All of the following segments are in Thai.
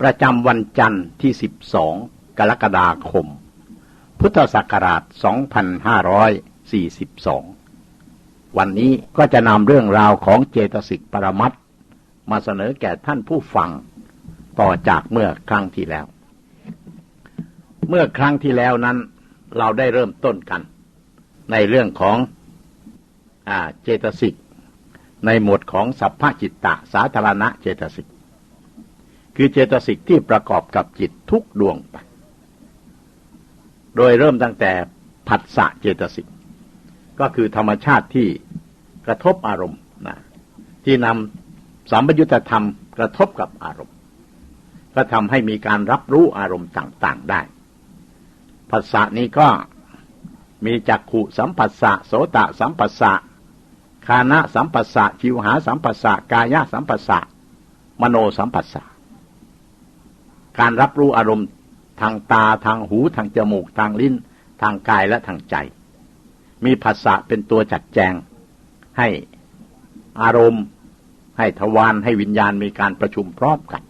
ประจำวันจันทร์ที่ 12 กรกฎาคม พุทธศักราช 2542 วันนี้ก็จะนำเรื่องราวของเจตสิกปรมัตมาเสนอแก่ท่านผู้ฟัง ต่อจากเมื่อครั้งที่แล้ว เมื่อครั้งที่แล้วนั้น เราได้เริ่มต้นกัน ในเรื่องของอเจตสิกในหมวดของสัพพจิตตะสาธารณะเจตสิก คือเจตสิกที่ประกอบกับจิตทุกดวงไป โดยเริ่มตั้งแต่ผัสสะเจตสิก ก็คือธรรมชาติที่กระทบอารมณ์นะที่นำสัมปยุตธรรมกระทบกับอารมณ์ ก็ทำให้มีการรับรู้อารมณ์ต่าง ๆได้ผัสสะนี้ก็มีจักขุสัมผัสสะโสตะสัมผัสสะคานะสัมผัสสะจิวหาสัมผัสสะกายะสัมผัสสะมโนสัมผัสสะ การรับรู้อารมณ์ ทางตาทางหูทางจมูกทางลิ้น ทางกายและทางใจ มีภาษะเป็นตัวจัดแจง ให้อารมณ์ ให้ทวารให้วิญญาณมีการประชุมพร้อมกัน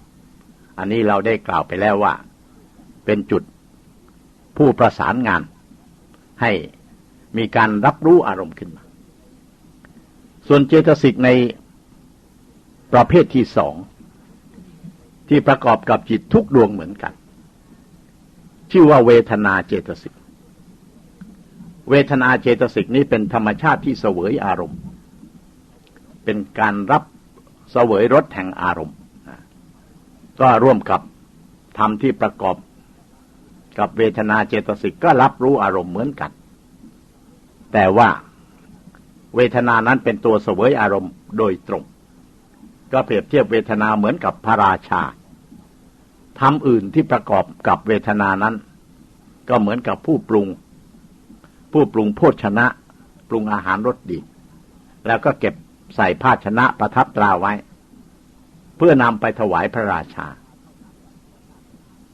อันนี้เราได้กล่าวไปแล้วว่า เป็นจุดผู้ประสานงาน ให้มีการรับรู้อารมณ์ขึ้นมา ส่วนเจตสิกในประเภทที่สอง ที่ประกอบกับจิตทุกดวงเหมือนกัน ชื่อว่าเวทนาเจตสิก เวทนาเจตสิกนี้เป็นธรรมชาติที่เสวยอารมณ์ เป็นการรับเสวยรสแห่งอารมณ์ ก็ร่วมกับธรรมที่ประกอบกับเวทนาเจตสิกก็รับรู้อารมณ์เหมือนกัน แต่ว่าเวทนานั้นเป็นตัวเสวยอารมณ์โดยตรง ก็เปรียบเทียบเวทนาเหมือนกับพระราชา ทำอื่นที่ประกอบกับเวทนานั้น ก็เหมือนกับผู้ปรุง ผู้ปรุงโภชนะ ปรุงอาหารรสดี แล้วก็เก็บใส่ภาชนะประทับตราไว้ เพื่อนำไปถวายพระราชา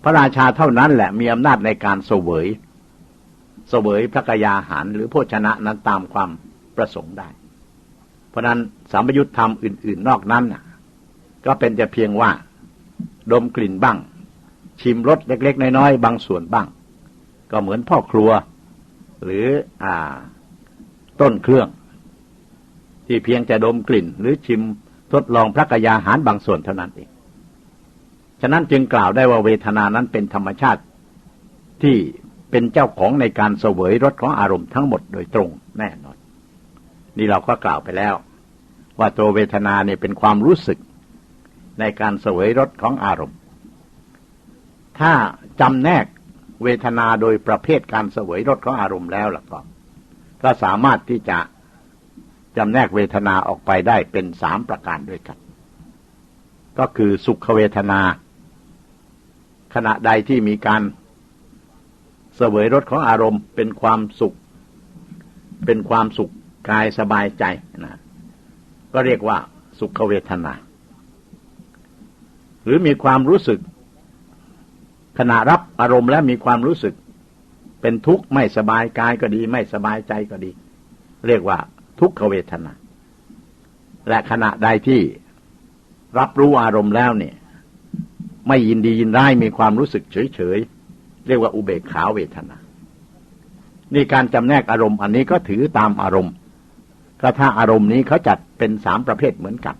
พระราชาเท่านั้นแหละมีอำนาจในการเสวยเสวยพระกยาหารหรือโภชนะนั้นตามความประสงค์ได้ เพราะนั้นสามยุทธธรรมอื่น ๆ นอกนั้นก็เป็นแต่เพียงว่า ดมกลิ่นบ้าง ชิมรสเล็กๆ น้อยๆ บางส่วนบ้าง ก็เหมือนพ่อครัว หรืออ่า ต้นเครื่อง ที่เพียงจะดมกลิ่น หรือชิมทดลองพระกยาหารบางส่วนเท่านั้นเอง ฉะนั้นจึงกล่าวได้ว่าเวทนานั้นเป็นธรรมชาติที่เป็นเจ้าของในการเสวยรสของอารมณ์ทั้งหมดโดยตรงแน่นอน นี่เราก็กล่าวไปแล้ว ว่าตัวเวทนาเนี่ยเป็นความรู้สึก ในการเสวยรสของอารมณ์ ถ้าจำแนกเวทนาโดยประเภทการเสวยรสของอารมณ์แล้วล่ะก็ก็สามารถที่จะจำแนกเวทนาออกไปได้เป็นสามประการด้วยกัน ก็คือสุขเวทนา ขณะใดที่มีการเสวยรสของอารมณ์ เป็นความสุข เป็นความสุขกายสบายใจนะก็เรียกว่าสุขเวทนา หรือมีความรู้สึก ขณะรับอารมณ์และมีความรู้สึก เป็นทุกข์ไม่สบายกายก็ดี ไม่สบายใจก็ดี เรียกว่าทุกขเวทนา และขณะใดที่รับรู้อารมณ์แล้วเนี่ย ไม่ยินดียินร้ายมีความรู้สึกเฉยเฉยเรียกว่าอุเบกขาเวทนานี่การจำแนกอารมณ์อันนี้ก็ถือตามอารมณ์ก็ถ้าอารมณ์นี้เขาจัดเป็นสามประเภทเหมือนกัน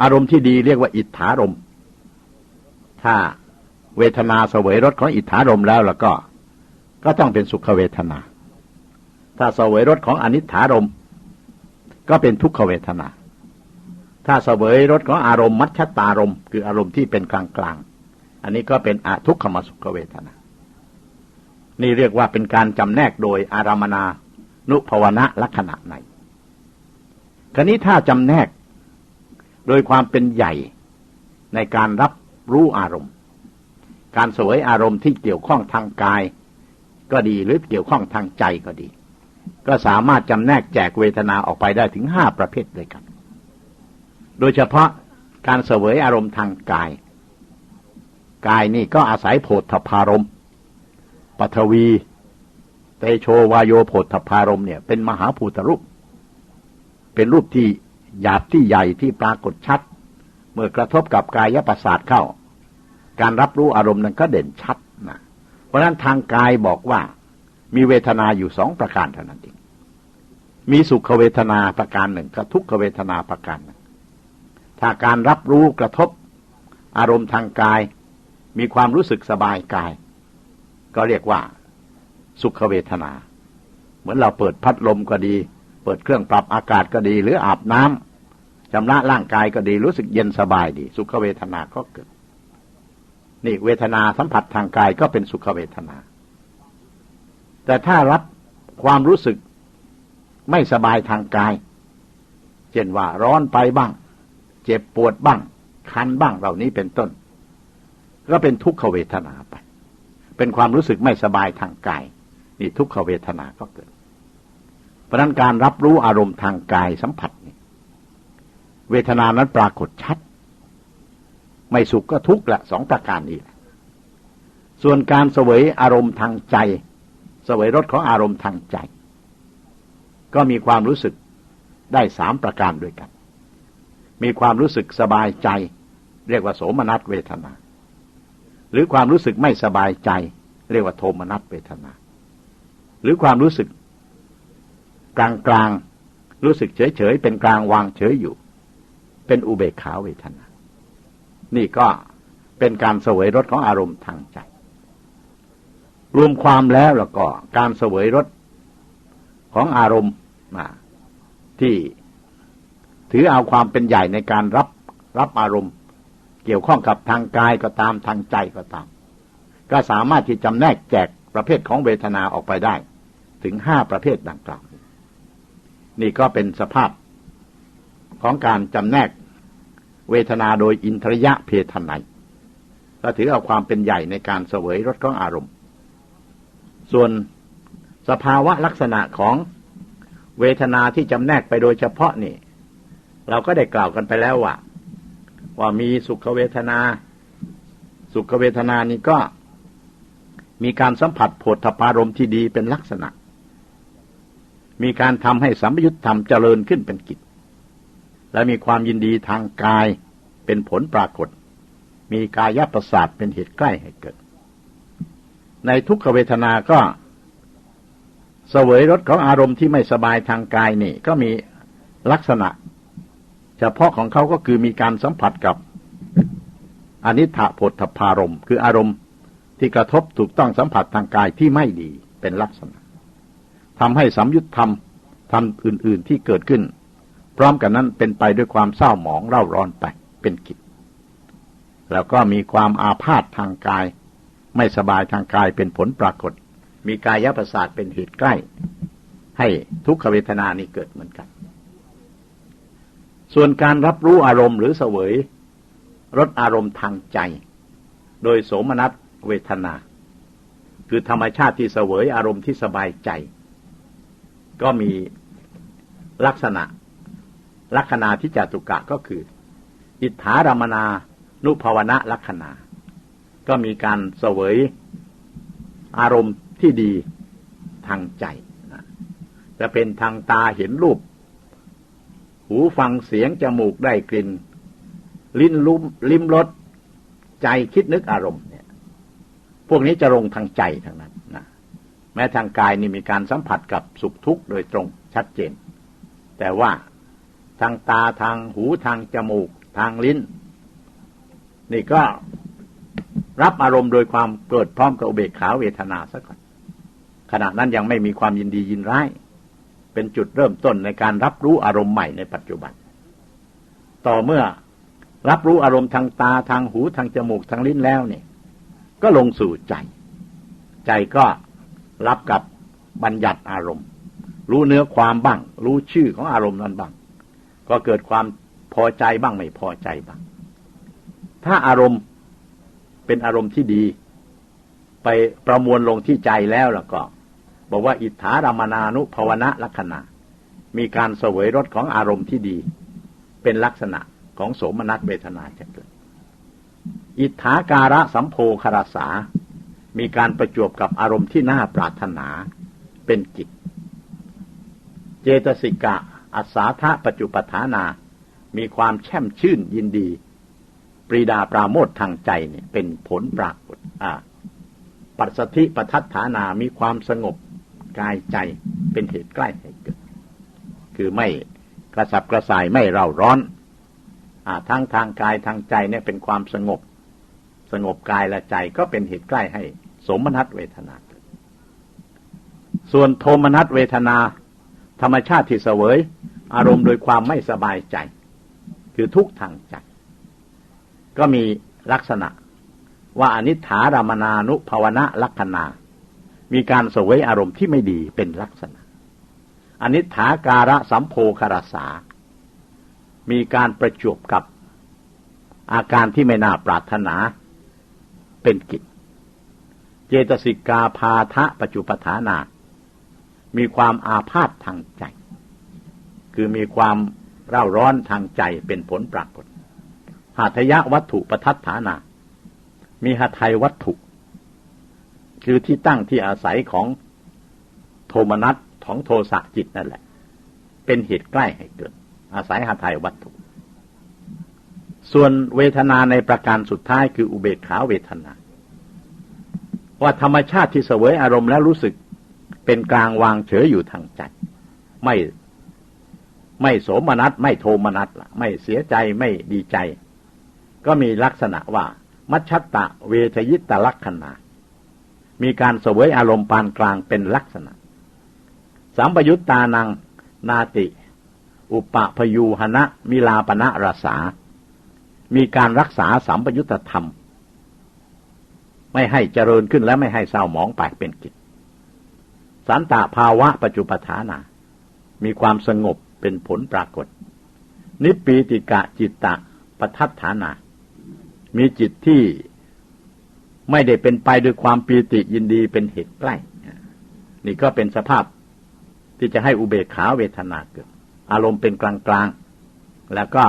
อารมณ์ที่ดีเรียกว่าอิทธารม ถ้าเวทนาเสวยรสของอิทธารมแล้วแล้วก็ ก็ต้องเป็นสุขเวทนา ถ้าเสวยรสของอนิถารมก็เป็นทุกขเวทนา ถ้าเสวยรสของอารมณ์มัชชตารมคืออารมณ์ที่เป็นกลางกลางอันนี้ก็เป็นอทุกขมสุขเวทนา นี่เรียกว่าเป็นการจำแนกโดยอารามนานุภวนะลักษณะไหนครนี้ถ้าจำแนกโดยความเป็นใหญ่ในการรับ รู้อารมณ์ การสวยอารมณ์ที่เกี่ยวข้องทางกาย ก็ดีหรือเกี่ยวข้องทางใจก็ดี ก็สามารถจำแนกแจกเวทนาออกไปได้ถึงห้าประเภทเลยกัน โดยเฉพาะการเสวยอารมณ์ทางกาย กายนี่ก็อาศัยโพธพารมปัทวี เตโชวายโยโพธพารมเนี่ย เป็นมหาภูตรูป เป็นรูปที่หยาบที่ใหญ่ที่ปรากฏชัด เมื่อกระทบกับกายประสาทเข้า การรับรู้อารมณ์นั้นก็เด่นชัดนะเพราะนั้นทางกายบอกว่า มีเวทนาอยู่สองประการเท่านั้นเองมีสุขเวทนาประการหนึ่งกับทุกขเวทนาประการหนึ่งถ้าการรับรู้กระทบ อารมณ์ทางกาย มีความรู้สึกสบายกาย ก็เรียกว่า สุขเวทนา เหมือนเราเปิดพัดลมก็ดี เปิดเครื่องปรับอากาศก็ดี หรืออาบน้ำ ชำระร่างกายก็ดีรู้สึกเย็นสบายดี สุขเวทนาก็เกิด นี่เวทนาสัมผัสทางกายก็เป็นสุขเวทนา แต่ถ้ารับความรู้สึกไม่สบายทางกาย เช่นว่าร้อนไปบ้าง เจ็บปวดบ้าง คันบ้างเหล่านี้เป็นต้น ก็เป็นทุกขเวทนาไป เป็นความรู้สึกไม่สบายทางกาย นี่ทุกขเวทนาก็เกิด เพราะนั้นการรับรู้อารมณ์ทางกายสัมผัสนี่ เวทนานั้นปรากฏชัด ไม่สุขก็ทุกข์ละสองประการนี้ ส่วนการเสวยอารมณ์ทางใจ เสวยรสของอารมณ์ทางใจ ก็มีความรู้สึกได้สามประการด้วยกัน มีความรู้สึกสบายใจ เรียกว่าโสมนัสเวทนา หรือความรู้สึกไม่สบายใจ เรียกว่าโทมนัสเวทนา หรือความรู้สึกกลางกลางรู้สึกเฉยเฉยเป็นกลางวางเฉยอยู่ เป็นอุเบกขาเวทนา นี่ก็เป็นการเสวยรสของอารมณ์ทางใจ รวมความแล้วแล้วก็การเสวยรสของอารมณ์ที่ถือเอาความเป็นใหญ่ในการรับรับอารมณ์ เกี่ยวข้องกับทางกายก็ตามทางใจก็ตาม ก็สามารถที่จำแนกแจกประเภทของเวทนาออกไปได้ ถึงห้าประเภทดังกล่าว นี่ก็เป็นสภาพของการจำแนก เวทนาโดยอินทรยะเพทนัยก็ถือเอาความเป็นใหญ่ในการเสวยรสของอารมณ์ ส่วนสภาวะลักษณะของเวทนาที่จำแนกไปโดยเฉพาะนี่ เราก็ได้กล่าวกันไปแล้วว่าว่ามีสุขเวทนา สุขเวทนานี่ก็มีการสัมผัสโผฏฐพารมที่ดีเป็นลักษณะ มีการทำให้สัมยุทธธรรมเจริญขึ้นเป็นกิจ และมีความยินดีทางกายเป็นผลปรากฏ มีกายประสาทเป็นเหตุใกล้ให้เกิด ในทุกขเวทนาก็เสวยรสของอารมณ์ที่ไม่สบายทางกายนี่ ก็มีลักษณะ เฉพาะของเขาก็คือมีการสัมผัสกับอนิถผลทพารมคืออารมณ์ที่กระทบถูกต้องสัมผัสทางกายที่ไม่ดีเป็นลักษณะทำให้สัมยุตธรรมทำอื่น ๆที่เกิดขึ้น พร้อมกันนั้นเป็นไปด้วยความเศร้าหมองเร่าร้อนไปเป็นกิจ แล้วก็มีความอาพาธทางกาย ไม่สบายทางกายเป็นผลปรากฏ มีกายประสาทเป็นเหตุใกล้ ให้ทุกขเวทนานี้เกิดเหมือนกัน ส่วนการรับรู้อารมณ์หรือเสวยรสอารมณ์ทางใจ โดยโสมนัสเวทนา คือธรรมชาติที่เสวยอารมณ์ที่สบายใจ ก็มีลักษณะ ลักษณะที่จตุกะก็คือ อิทธารมนานุภาวณะลักษณะก็มีการเสวยอารมณ์ที่ดีทางใจจะเป็นทางตาเห็นรูป หูฟังเสียงจมูกได้กลิ่น ลิ้นลุ้มลิ้มรสใจคิดนึกอารมณ์เนี่ย พวกนี้จะลงทางใจทางนั้นนะแม้ทางกายนี่มีการสัมผัสกับสุขทุกข์โดยตรงชัดเจน แต่ว่า ทางตาทางหูทางจมูก ทางลิ้น นี่ก็รับอารมณ์โดยความเกิดพร้อมกับอุเบกขาเวทนาซะก่อนขณะนั้นยังไม่มีความยินดียินร้าย เป็นจุดเริ่มต้นในการรับรู้อารมณ์ใหม่ในปัจจุบัน ต่อเมื่อรับรู้อารมณ์ทางตาทางหูทางจมูกทางลิ้นแล้วเนี่ยก็ลงสู่ใจ ใจก็รับกับบัญญัติอารมณ์ รู้เนื้อความบ้าง รู้ชื่อของอารมณ์นั้นบ้าง ก็เกิดความพอใจบ้างไม่พอใจบ้าง ถ้าอารมณ์เป็นอารมณ์ที่ดี ไปประมวลลงที่ใจแล้วแล้วก็ บอกว่าอิทธารามนานุภาวณะลักษณะ มีการเสวยรสของอารมณ์ที่ดี เป็นลักษณะของโสมนัสเวทนาจะเกิด อิทธาการะสัมโพคารสา มีการประจวบกับอารมณ์ที่น่าปรารถนาเป็นกิจ เจตสิกะ อัศาธาปัจจุปทานา มีความแช่มชื่นยินดี ปรีดาปราโมททางใจเนี่ยเป็นผลปรากฏอ่าปัสสธิปทัฏฐานามีความสงบกายใจเป็นเหตุใกล้ให้เกิด คือไม่กระสับกระส่ายไม่เร่าร้อนอทั้งทางกายทางใจเนี่ยเป็นความสงบ สงบกายและใจก็เป็นเหตุใกล้ให้ สมนัตเวทนา ส่วนโทมนัตเวทนา ธรรมชาติที่เสวย อารมณ์โดยความไม่สบายใจ คือทุกทางใจก็มีลักษณะ ว่าอนิถารามนานุภาวนะลักษณามีการเสวยอารมณ์ที่ไม่ดีเป็นลักษณะอนิถาการะสัมโพคารสา มีการประจวบกับอาการที่ไม่น่าปรารถนาเป็นกิจ เจตสิกาพาทะปัจจุปฐานา มีความอาพาธทางใจ คือมีความเร่าร้อนทางใจเป็นผลปรากฏหาทยะวัตถุประทัฏฐานา มีหาไทยวัตถุ คือที่ตั้งที่อาศัยของโทมนัสของโทสะจิตนั่นแหละ เป็นเหตุใกล้ให้เกิด อาศัยหาไทยวัตถุ ส่วนเวทนาในประการสุดท้ายคืออุเบกขาเวทนา ว่าธรรมชาติที่เสวยอารมณ์แล้วรู้สึก เป็นกลางวางเฉยอยู่ทางใจ ไม่ไม่โสมนัสไม่โทมนัสละไม่เสียใจไม่ดีใจ ก็มีลักษณะว่า มัชชตะเวทยิตตลักษณะ มีการเสวยอารมณ์ปานกลางเป็นลักษณะสัมปยุตตานังนาติ อุปพยูหณะมิลาปณะรสา มีการรักษาสัมปยุตธรรม ไม่ให้เจริญขึ้นและไม่ให้เศร้าหมองไปเป็นกิจ สันตภาวะปัจจุปทานา มีความสงบเป็นผลปรากฏ นิปีติกะจิตตะปทัฏฐานา มีจิตที่ไม่ได้เป็นไปด้วยความปีติยินดีเป็นเหตุใกล้ นี่ก็เป็นสภาพที่จะให้อุเบกขาเวทนาเกิด อารมณ์เป็นกลางกลางแล้วก็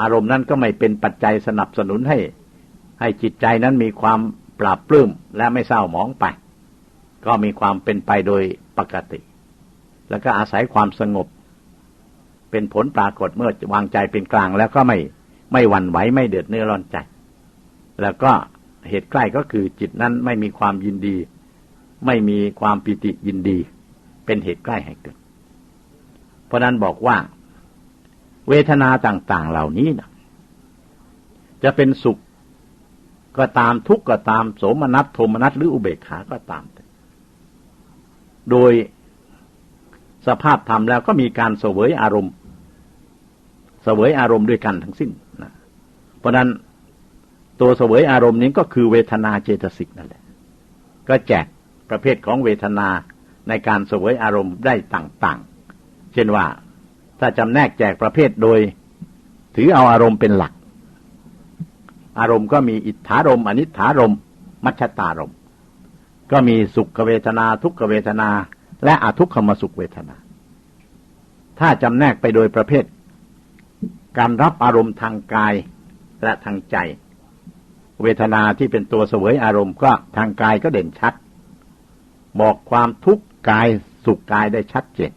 อารมณ์นั้นก็ไม่เป็นปัจจัยสนับสนุนให้ ให้จิตใจนั้นมีความปราบปลื้มและไม่เศร้าหมองไป ก็มีความเป็นไปโดยปกติ แล้วก็อาศัยความสงบ เป็นผลปรากฏเมื่อวางใจเป็นกลาง แล้วก็ไม่ไม่หวั่นไหวไม่เดือดเนื้อร้อนใจ แล้วก็เหตุใกล้ก็คือจิตนั้นไม่มีความยินดี ไม่มีความปิติยินดี เป็นเหตุใกล้ให้เกิด เพราะนั้นบอกว่า เวทนาต่าง ๆ เหล่านี้นะจะเป็นสุขก็ตามทุกข์ก็ตามโสมนัสโทมนัสหรืออุเบกขาก็ตาม โดยสภาพธรรมแล้วก็มีการเสวยอารมณ์ เสวยอารมณ์ด้วยกันทั้งสิ้นนะเพราะนั้นตัวเสวยอารมณ์นี้ก็คือเวทนาเจตสิกนั่นแหละ ก็แจกประเภทของเวทนาในการเสวยอารมณ์ได้ต่าง ๆ เช่นว่าถ้าจำแนกแจกประเภทโดย ถือเอาอารมณ์เป็นหลัก อารมณ์ก็มีอิทธารมอนิธารมมัชตารม ก็มีสุขเวทนาทุกขเวทนา และอทุกขมสุขเวทนา ถ้าจำแนกไปโดยประเภท การรับอารมณ์ทางกายและทางใจ เวทนาที่เป็นตัวเสวยอารมณ์ก็ทางกายก็เด่นชัด บอกความทุกข์กายสุขกายได้ชัดเจน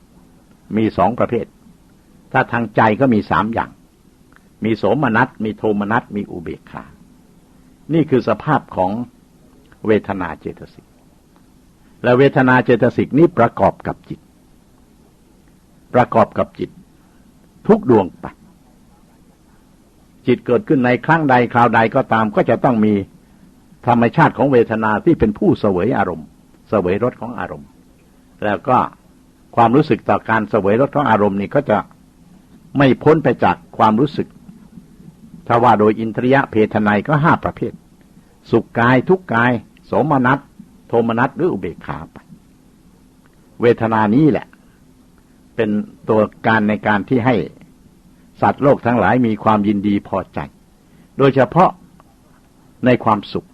มีสองประเภท ถ้าทางใจก็มีสามอย่าง มีโสมนัส มีโทมนัส มีอุเบกขา นี่คือสภาพของเวทนาเจตสิก และเวทนาเจตสิกนี้ประกอบกับจิต ประกอบกับจิต ทุกดวงไป จิตเกิดขึ้นในครั้งใดคราวใดก็ตาม ก็จะต้องมีธรรมชาติของเวทนาที่เป็นผู้เสวยอารมณ์ เสวยรสของอารมณ์ แล้วก็ความรู้สึกต่อการเสวยรสของอารมณ์นี่ก็จะไม่พ้นไปจากความรู้สึก ถ้าว่าโดยอินทรียะเพทนายก็ห้าประเภท สุขกายทุกกาย โสมนัส โทมนัสหรืออุเบกขาไป เวทนานี้แหละ เป็นตัวการในการที่ให้สัตว์โลกทั้งหลายมีความยินดีพอใจ โดยเฉพาะในความสุข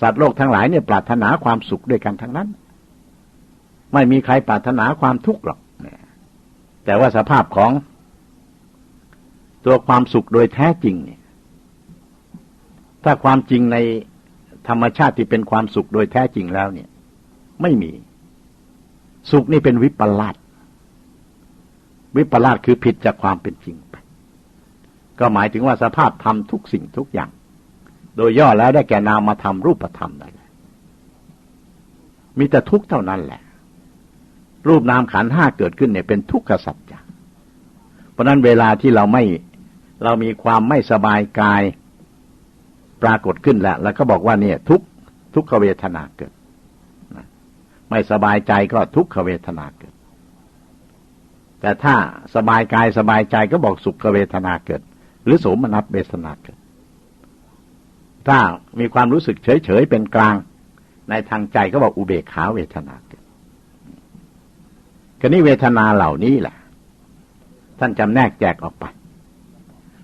สัตว์โลกทั้งหลายเนี่ยปรารถนาความสุขด้วยกันทั้งนั้น ไม่มีใครปรารถนาความทุกข์หรอกแต่ว่าสภาพของตัวความสุขโดยแท้จริงเนี่ยถ้าความจริงใน ธรรมชาติที่เป็นความสุขโดยแท้จริงแล้วเนี่ย ไม่มี สุขนี่เป็นวิปลาสวิปลาสคือผิดจากความเป็นจริงไป ก็หมายถึงว่าสภาพธรรมทุกสิ่งทุกอย่าง โดยย่อแล้วได้แก่นามมาทำรูปธรรมได้มีแต่ทุกเท่านั้นแหละ รูปนามขันห้าเกิดขึ้นเนี่ยเป็นทุกขสัจจะเพราะนั้นเวลาที่เราไม่เรามีความไม่สบายกาย ปรากฏขึ้นแล้ว แล้วก็บอกว่าเนี่ย ทุกทุกขเวทนาเกิด ไม่สบายใจก็ทุกขเวทนาเกิด แต่ถ้าสบายกายสบายใจก็บอกสุขเวทนาเกิด หรือสมนัตเวทนาเกิด ถ้ามีความรู้สึกเฉยๆเป็นกลาง ในทางใจก็บอกอุเบกขาเวทนาเกิดคนี้เวทนาเหล่านี้แหละ ท่านจำแนกแจกออกไป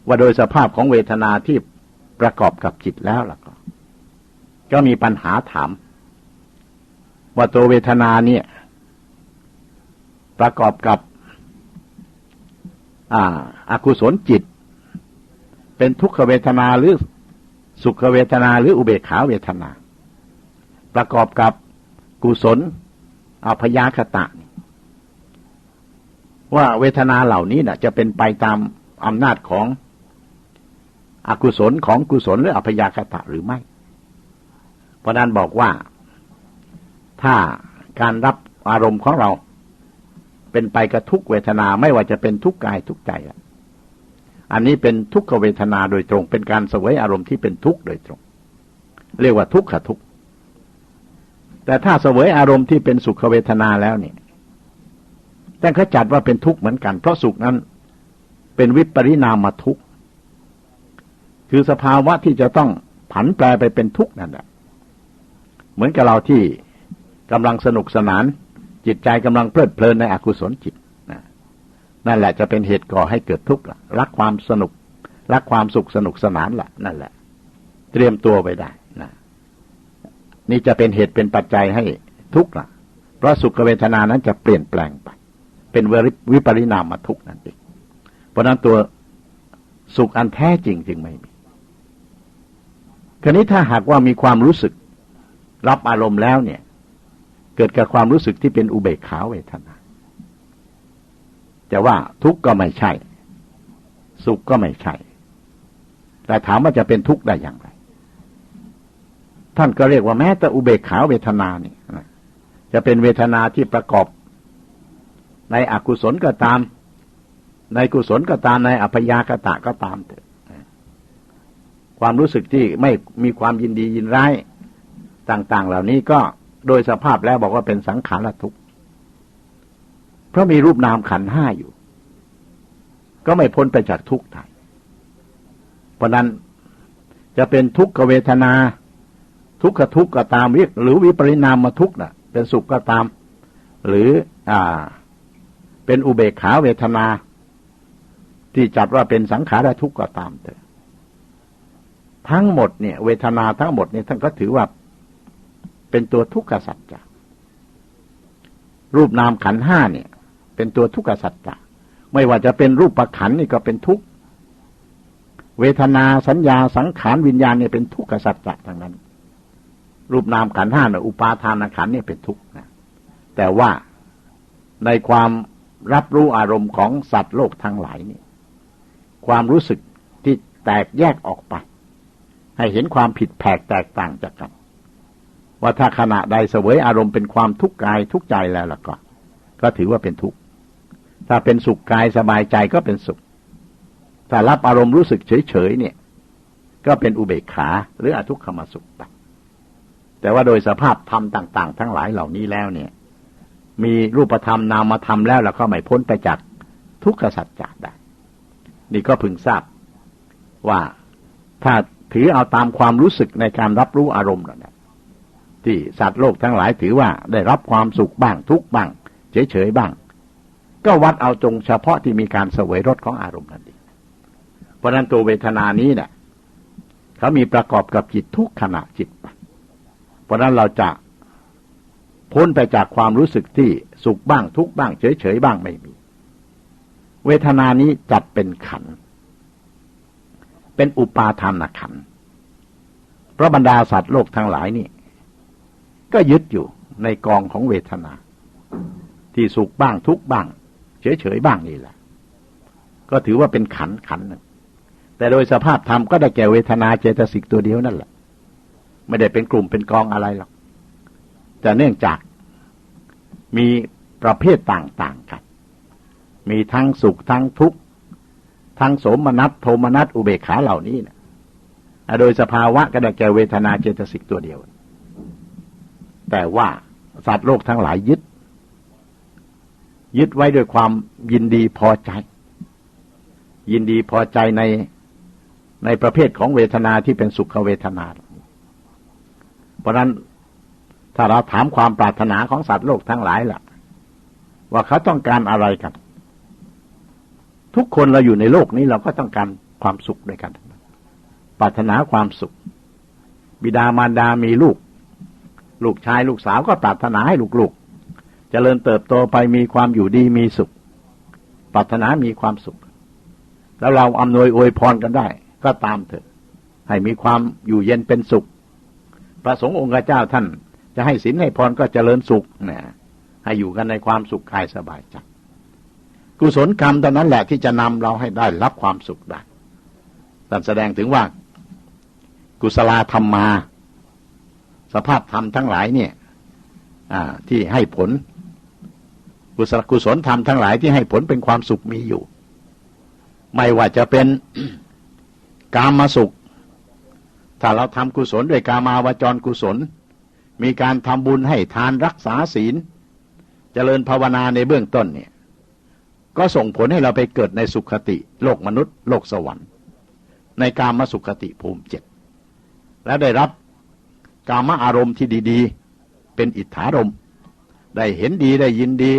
ว่าโดยสภาพของเวทนาที่ ประกอบกับจิตแล้วล่ะก็ก็มีปัญหาถาม ว่าตัวเวทนาเนี่ย ประกอบกับ อ่าอากุศลจิต เป็นทุกขเวทนาหรือสุขเวทนาหรืออุเบกขาเวทนา ประกอบกับกุศลอภยาคตะ ว่าเวทนาเหล่านี้นะจะเป็นไปตามอำนาจของ อกุศลของกุศลหรืออภยาคตะหรือไม่ เพราะนั้นบอกว่า ถ้าการรับอารมณ์ของเรา เป็นไปกับทุกเวทนาไม่ว่าจะเป็นทุกกายทุกใจอันนี้เป็นทุกขเวทนาโดยตรง เป็นการสวยอารมณ์ที่เป็นทุกข์โดยตรง เรียกว่าทุกขะทุกข์แต่ถ้าเสวยอารมณ์ที่เป็นสุขเวทนาแล้วเนี่ยแต่เขาจัดว่าเป็นทุกข์เหมือนกัน เพราะสุขนั้นเป็นวิปริณามาทุกข์ คือสภาวะที่จะต้องผันแปรไปเป็นทุกข์นั่นแหละเหมือนกับเราที่กำลังสนุกสนาน จิตใจกำลังเพลิดเพลินในอกุศลจิตนั่นแหละจะเป็นเหตุก่อให้เกิดทุกข์รักความสนุก รักความสุขสนุกสนานละ่ะ นั่นแหละ เตรียมตัวไปได้นี่จะเป็นเหตุเป็นปัจจัยให้ทุกข์ล่ะ เพราะสุขเวทนานั้นจะเปลี่ยนแปลงไป เป็นวิปริณามาทุกข์นั่นเองเพราะนั้นตัวสุขอันแท้จริงจึงไม่มี คราวนี้ถ้าหากว่ามีความรู้สึกรับอารมณ์แล้วเนี่ย เกิดกับความรู้สึกที่เป็นอุเบกขาเวทนาจะว่าทุกข์ก็ไม่ใช่ สุขก็ไม่ใช่ แต่ถามว่าจะเป็นทุกข์ได้อย่างไร ท่านก็เรียกว่าแม้แต่อุเบกขาเวทนาเนี่ยจะเป็นเวทนาที่ประกอบ ในอกุศลก็ตาม ในกุศลก็ตามในอัพยากตะก็ตามเถอะ ความรู้สึกที่ไม่มีความยินดียินร้ายต่าง ๆ เหล่านี้ก็โดยสภาพแล้วบอกว่าเป็นสังขารทุกข์เพราะมีรูปนามขันห้าอยู่ ก็ไม่พ้นไปจากทุกข์ไทยเพราะนั้นจะเป็นทุกขเวทนา ทุกขทุกข์ก็ตามวิหรือวิปริณามมาทุกข์น่ะเป็นสุขก็ตาม หรืออ่า เป็นอุเบกขาเวทนา ที่จัดว่าเป็นสังขารทุกข์ก็ตามเถอะ ทั้งหมดเนี่ย เวทนาทั้งหมดเนี่ยท่านก็ถือว่าเป็นตัวทุกขสัจจะรูปนามขันห้าเนี่ย เป็นตัวทุกขสัจจะไม่ว่าจะเป็นรูปประขันนี่ก็เป็นทุกเวทนาสัญญาสังขารวิญญาณเนี่ยเป็นทุกขสัจจะทั้งนั้น รูปนามขันห้าเนี่ยอุปาทานขันเนี่ยเป็นทุกข์นะแต่ว่าในความรับรู้อารมณ์ของสัตว์โลกทั้งหลายนี่ความรู้สึกที่แตกแยกออกไป ให้เห็นความผิดแผกแตกต่างจากกัน ว่าถ้าขณะใดเสวยอารมณ์เป็นความทุกข์กายทุกข์ใจแล้วล่ะก็ ก็ถือว่าเป็นทุกข์ ถ้าเป็นสุขกายสบายใจก็เป็นสุข ถ้ารับอารมณ์รู้สึกเฉยๆเนี่ย ก็เป็นอุเบกขาหรืออทุกขมสุขไปแต่ว่าโดยสภาพธรรมต่าง ๆ ทั้งหลายเหล่านี้แล้วเนี่ย มีรูปธรรมนามธรรมแล้วแล้วก็ไม่พ้นไปจากทุกขสัจจะได้ นี่ก็พึงทราบว่าถ้า ถือเอาตามความรู้สึกในการรับรู้อารมณ์นั่นที่สัตว์โลกทั้งหลายถือว่าได้รับความสุขบ้างทุกบ้าง เฉยๆบ้าง ก็วัดเอาจงเฉพาะที่มีการเสวยรสของอารมณ์นั่นเองเพราะนั้นตัวเวทนานี้เนี่ยเขามีประกอบกับจิตทุกขณะจิต เพราะนั้นเราจะพ้นไปจากความรู้สึกที่สุขบ้างทุกบ้าง เฉยๆบ้างไม่มี เวทนานี้จัดเป็นขัน เป็นอุปาทานขันเพราะบรรดาสัตว์โลกทั้งหลายนี่ ก็ยึดอยู่ในกองของเวทนา ที่สุขบ้างทุกบ้าง เฉยๆบ้างนี่แหละ ก็ถือว่าเป็นขันขันหนึ่งแต่โดยสภาพธรรมก็ได้แก่เวทนาเจตสิกตัวเดียวนั่นแหละ ไม่ได้เป็นกลุ่มเป็นกองอะไรหรอกแต่เนื่องจากมีประเภทต่าง ๆ กัน มีทั้งสุขทั้งทุกข์ ทั้งโสมนัสโทมนัสอุเบกขาเหล่านี้นะโดยสภาวะก็ได้แก่เวทนาเจตสิกตัวเดียว แต่ว่าสัตว์โลกทั้งหลายยึด ยึดไว้ด้วยความยินดีพอใจ ยินดีพอใจในในประเภทของเวทนาที่เป็นสุขเวทนา เพราะนั้นถ้าเราถามความปรารถนาของสัตว์โลกทั้งหลายล่ะ ว่าเขาต้องการอะไรกัน ทุกคนเราอยู่ในโลกนี้เราก็ต้องการความสุขด้วยกัน ปรารถนาความสุข บิดามารดามีลูก ลูกชายลูกสาวก็ปรารถนาให้ลูกๆจเจริญเติบโตไปมีความอยู่ดีมีสุข ปรารถนามีความสุข แล้วเราอำนวยอวยพรกันได้ ก็ตามเถอะ ให้มีความอยู่เย็นเป็นสุขพระสงฆ์องค์เจ้าท่าน จะให้ศีลให้พรก็เจริญสุขนะให้อยู่กันในความสุขกายสบายใจ กุศลกรรมตอนนั้นแหละที่จะนำเราให้ได้รับความสุขได้ท่านแสดงถึงว่า กุศลธรรมมา สภาพธรรมทั้งหลายเนี่ยที่ให้ผล กุศลกุศลธรรมทั้งหลายที่ให้ผลเป็นความสุขมีอยู่ ไม่ว่าจะเป็นกามมาสุข ถ้าเราทำกุศลด้วยกามาวจรกุศล มีการทำบุญให้ทานรักษาศีล เจริญภาวนาในเบื้องต้นเนี่ย ก็ส่งผลให้เราไปเกิดในสุขติ โลกมนุษย์ โลกสวรรค์ ในการมาสุขติภูมิเจ็ดและได้รับกามอารมณ์ที่ดีๆ เป็นอิทธารมได้เห็นดีได้ยินดี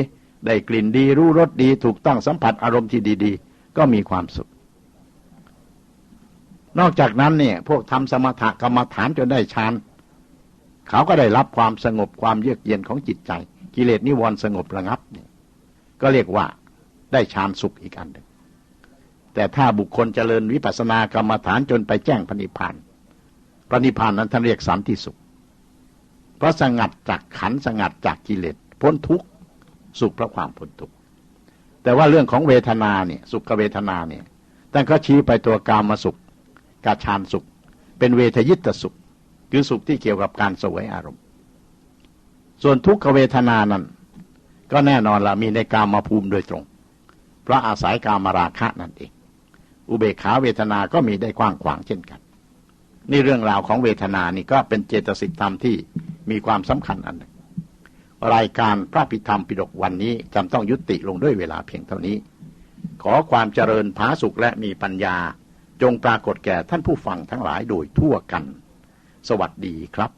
ได้กลิ่นดี รู้รสดี ถูกต้องสัมผัสอารมณ์ที่ดีๆ ก็มีความสุข นอกจากนั้นเนี่ยพวกทำสมถกรรมฐานจนได้ฌานเขาก็ได้รับความสงบความเยือกเย็นของจิตใจ กิเลสนิวรณ์สงบระงับ ก็เรียกว่า ได้ฌานสุขอีกอันหนึ่ง แต่ถ้าบุคคลเจริญวิปัสสนากรรมฐานจนไปแจ้งพระนิพพานพระนิพพานนั้นท่านเรียกสันติสุข เพราะสงัดจากขันสงัดจากกิเลสพ้นทุกข์สุขเพราะความพ้นทุกข์แต่ว่าเรื่องของเวทนาเนี่ยสุขเวทนาเนี่ยท่านก็ชี้ไปตัวกามสุขกาชานสุข เป็นเวทยิตสุข คือสุขที่เกี่ยวกับการสวยอารมณ์ ส่วนทุกขเวทนานั้น ก็แน่นอนละมีในกามาภูมิโดยตรง ราะอาศัยกามาราคะนั่นเอง อุเบกขาเวทนาก็มีได้กว้างขวางเช่นกัน นี่เรื่องราวของเวทนานี่ก็เป็นเจตสิกธรรมที่มีความสำคัญอันหนึ่ง รายการพระพิธรรมปิฎกวันนี้จำต้องยุติลงด้วยเวลาเพียงเท่านี้ ขอความเจริญผาสุขและมีปัญญา จงปรากฏแก่ท่านผู้ฟังทั้งหลายโดยทั่วกัน สวัสดีครับ